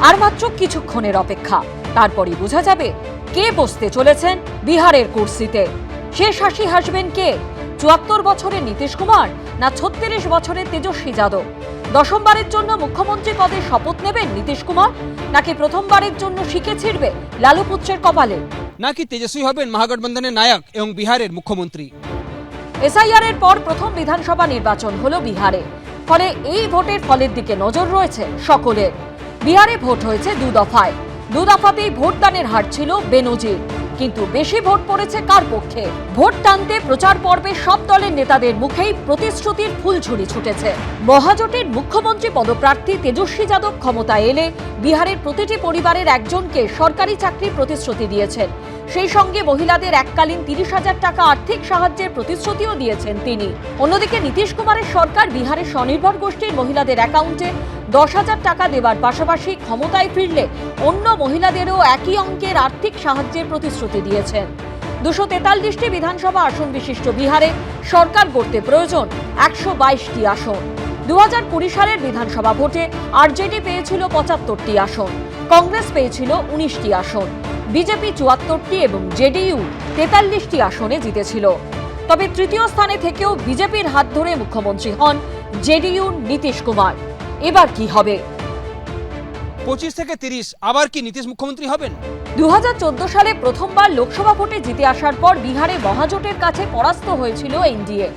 আর মাত্র কিছুক্ষণের অপেক্ষা। তারপরই বোঝা যাবে কে বসতে চলেছেন বিহারের কুর্সিতে। শেষ হাসি হাসবেন কে? চুয়াত্তর বছরের নীতিশ কুমার না ছত্রিশ বছরের তেজস্বী যাদব? দশমবারের জন্য মুখ্যমন্ত্রী পদে শপথ নেবেন নীতিশ কুমার? নাকি প্রথমবারের জন্য শিখে ছিড়বে লালু পুত্রের কপালে? নাকি তেজস্বী হবেন মহাগঠবন্ধনের নায়ক এবং বিহারের মুখ্যমন্ত্রী? এসআইআর এর পর প্রথম বিধানসভা নির্বাচন হলো বিহারে। ফলে এই ভোটের ফলের দিকে নজর রয়েছে সকলের। বিহারে ভোট হয়েছে দু দফায়। দু দফাতেই ভোটদানের হার ছিল বেনজির। কিন্তু বেশি ভোট পড়েছে কার পক্ষে? ভোট টানতে প্রচার পর্বে সব দলের নেতাদের মুখেই প্রতিশ্রুতির ফুলঝুরি ছুটেছে। মহাজোটের মুখ্যমন্ত্রী পদপ্রার্থী তেজস্বী যাদব ক্ষমতায় এলে বিহারের প্রতিটি পরিবারের একজনকে সরকারি চাকরির প্রতিশ্রুতি দিয়েছেন। সেই সঙ্গে মহিলাদের এককালীন তিরিশ হাজার টাকা আর্থিক সাহায্যের প্রতিশ্রুতিও দিয়েছেন তিনি। অন্যদিকে নীতিশ কুমারের সরকার বিহারের স্বনির্ভর গোষ্ঠীর মহিলাদের অ্যাকাউন্টে দশ হাজার টাকা দেওয়ার পাশাপাশি ক্ষমতায় ফিরলে অন্য মহিলাদেরও একই অঙ্কের আর্থিক সাহায্যের প্রতিশ্রুতি দিয়েছেন। দুশো তেতাল্লিশটি বিধানসভা আসন বিশিষ্ট বিহারে সরকার গড়তে প্রয়োজন একশো বাইশটি আসন। দু হাজার কুড়ি সালের বিধানসভা ভোটে আরজেডি পেয়েছিল পঁচাত্তরটি আসন, কংগ্রেস পেয়েছিল উনিশটি আসন। বিজেপি চুয়াত্তরটি এবং জেডিইউ তেতাল্লিশটি আসনে জিতেছিল। তবে তৃতীয় স্থানে থেকেও বিজেপির হাত ধরে মুখ্যমন্ত্রী হন জেডিইউ নীতিশ কুমার। এবার কি হবে? পঁচিশ থেকে তিরিশ আবার কি নীতিশ মুখ্যমন্ত্রী হবেন? দু হাজার চোদ্দ সালে প্রথমবার লোকসভা ভোটে জিতে আসার পর বিহারে মহাজোটের কাছে পরাস্ত হয়েছিল এনডিএ।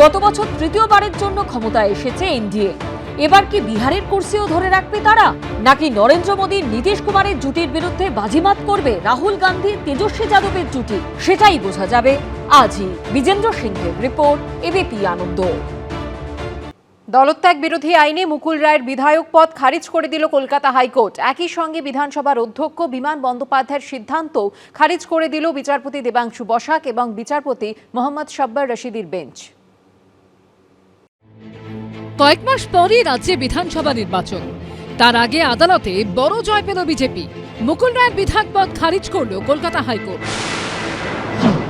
গত বছর তৃতীয়বারের জন্য ক্ষমতায় এসেছে এনডিএ। এবার কি বিহারের কুর্সিও ধরে রাখবে তারা? নাকি নরেন্দ্র মোদীর নীতিশ কুমারের জুটির বিরুদ্ধে বাজিমাত করবে রাহুল গান্ধী তেজস্বী যাদবের জুটি? সেটাই বোঝা যাবে আজই। বিজেন্দ্র সিংহের রিপোর্ট, এবিপি আনন্দ। দলত্যাগ বিরোধী আইনে মুকুল রায়ের বিধায়ক পদ খারিজ করে দিল কলকাতা হাইকোর্ট। একই সঙ্গে বিধানসভার অধ্যক্ষ বিমান বন্দ্যোপাধ্যায়ের সিদ্ধান্ত খারিজ করে দিল বিচারপতি দেবাংশু বসাক এবং বিচারপতি মোহাম্মদ সাব্বার রশিদির বেঞ্চ। কয়েক মাস পরই রাজ্যে বিধানসভা নির্বাচন। তার আগে আদালতে বড় জয় পেল বিজেপি। মুকুল রায়ের বিধায়ক পদ খারিজ করল কলকাতা হাইকোর্ট।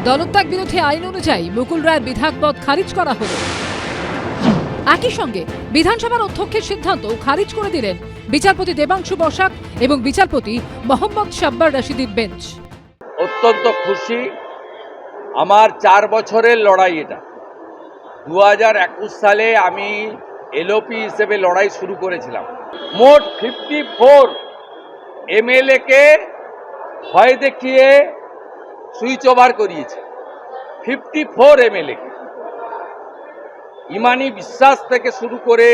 দলত্যাগ বিরোধী আইন অনুযায়ী মুকুল রায়ের বিধায়ক পদ খারিজ করা হলো। একই সঙ্গে বিধানসভার অধ্যক্ষের সিদ্ধান্ত খারিজ করে দিলেন বিচারপতি দেবাংশু বসাক এবং বিচারপতি মোহাম্মদ সাব্বার রশিদির বেঞ্চ। অত্যন্ত খুশি আমার চার বছরের লড়াই এটা। দু হাজার একুশ সালে আমি এলওপি হিসেবে লড়াই শুরু করেছিলাম। মোট ফিফটি ফোর এমএলএকে ভয় দেখিয়ে সুইচ ওভার করিয়েছে। ফিফটি ফোর এমএলএকে ইমানি বিশ্বাস থেকে শুরু করে,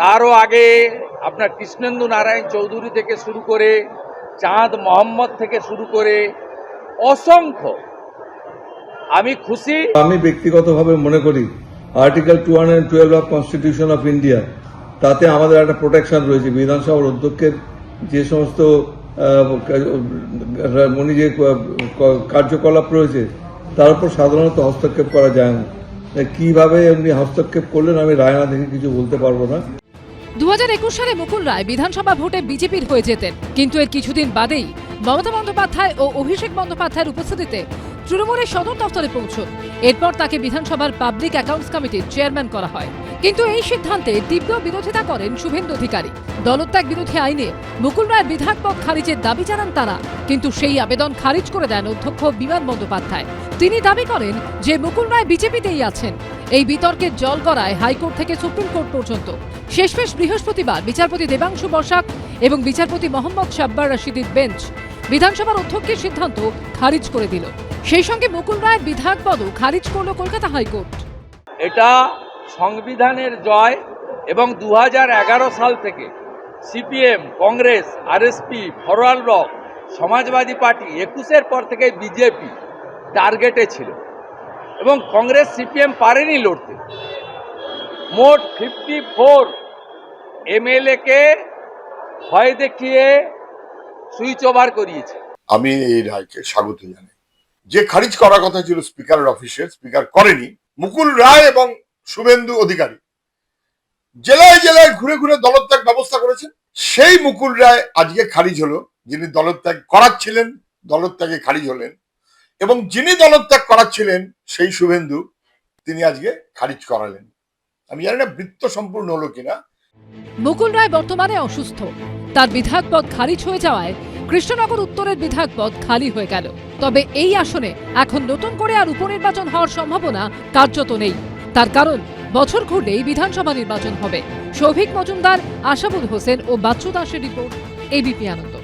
তারও আগে আপনার কৃষ্ণেন্দু নারায়ণ চৌধুরী থেকে শুরু করে, চাঁদ মোহাম্মদ থেকে শুরু করে, অসংখ্য। আমি খুশি। আমি ব্যক্তিগতভাবে মনে করি article two hundred twelve of constitution of India তাতে আমাদের একটা প্রোটেকশন রয়েছে। বিধানসভার অধ্যক্ষের যে সমস্ত উনি যে কার্যকলাপ রয়েছে, তার উপর সাধারণত হস্তক্ষেপ করা যায় না। কীভাবে উনি হস্তক্ষেপ করলেন আমি রায় না দেখে কিছু বলতে পারব না। দু হাজার একুশ সালে মুকুল রায় বিধানসভা ভোটে বিজেপির হয়ে যেতেন। কিন্তু এর কিছুদিন বাদেই মমতা বন্দ্যোপাধ্যায় ও অভিষেক বন্দ্যোপাধ্যায়ের উপস্থিতিতে তৃণমূলের সদর দফতরে পৌঁছন। এরপর তাকে বিধানসভার পাবলিক অ্যাকাউন্টস কমিটির চেয়ারম্যান করা হয়। কিন্তু এই সিদ্ধান্তে তীব্র বিরোধিতা করেন শুভেন্দু অধিকারী। দলত্যাগ বিরোধী আইনে মুকুল রায়ের বিধায়ক পদ খারিজের দাবি জানান তারা। কিন্তু সেই আবেদন খারিজ করে দেন অধ্যক্ষ বিমান বন্দ্যোপাধ্যায়। তিনি দাবি করেন যে মুকুল রায় বিজেপিতেই আছেন। এই বিতর্কের জল গড়ায় হাইকোর্ট থেকে সুপ্রিম কোর্ট পর্যন্ত। শেষমেশ বৃহস্পতিবার বিচারপতি দেবাংশু বসাক এবং বিচারপতি মোহাম্মদ সাব্বার রশিদির বেঞ্চ বিধানসভার অধ্যক্ষের সিদ্ধান্ত খারিজ করে দিল। সেই সঙ্গে মুকুল রায়ের বিধায়ক পদও খারিজ করল কলকাতা হাইকোর্ট। এটা সংবিধানের জয় এবং দু হাজার এগারো সাল থেকে CPM Congress RSP Forward Bloc Samajwadi party একুশের পর থেকে বিজেপি টার্গেটে ছিল এবং কংগ্রেস সিপিএম পারেনি লড়তে। মোট ফিফটি ফোর এমএলএকে ভয় দেখিয়ে সুইচ ওভার করিয়েছে। আমি এই রায়কে স্বাগত জানাই। যে খারিজ করার কথা ছিল স্পিকারের অফিসে, স্পিকার করেনি, মুকুল রায় এবং শুভেন্দু অধিকারী। জেলায় জেলায় ঘুরে ঘুরে দলত্যাগ ব্যবস্থা করেছেন, সেই মুকুল রায় আজকে খারিজ হলো, যিনি দলত্যাগ করাচ্ছিলেন, দলত্যাগে খারিজ হলেন এবং যিনি দলত্যাগ করাচ্ছিলেন, সেই শুভেন্দু তিনি আজকে খারিজ করালেন। আমি জানি না বৃত্ত সম্পূর্ণ হলো কিনা। মুকুল রায় বর্তমানে অসুস্থ। তার বিধায়ক পদ খারিজ হয়ে যাওয়ায় কৃষ্ণনগর উত্তরের বিধায়ক পদ খালি হয়ে গেল। তবে এই আসনে এখন নতুন করে আর উপনির্বাচন হওয়ার সম্ভাবনা কার্যত নেই। তার কারণ, বছর ঘুরলেই বিধানসভা নির্বাচন হবে। শৌভিক মজুমদার, আশাবুল হোসেন ও বাচ্চু দাসের রিপোর্ট এবিপি আনন্দ।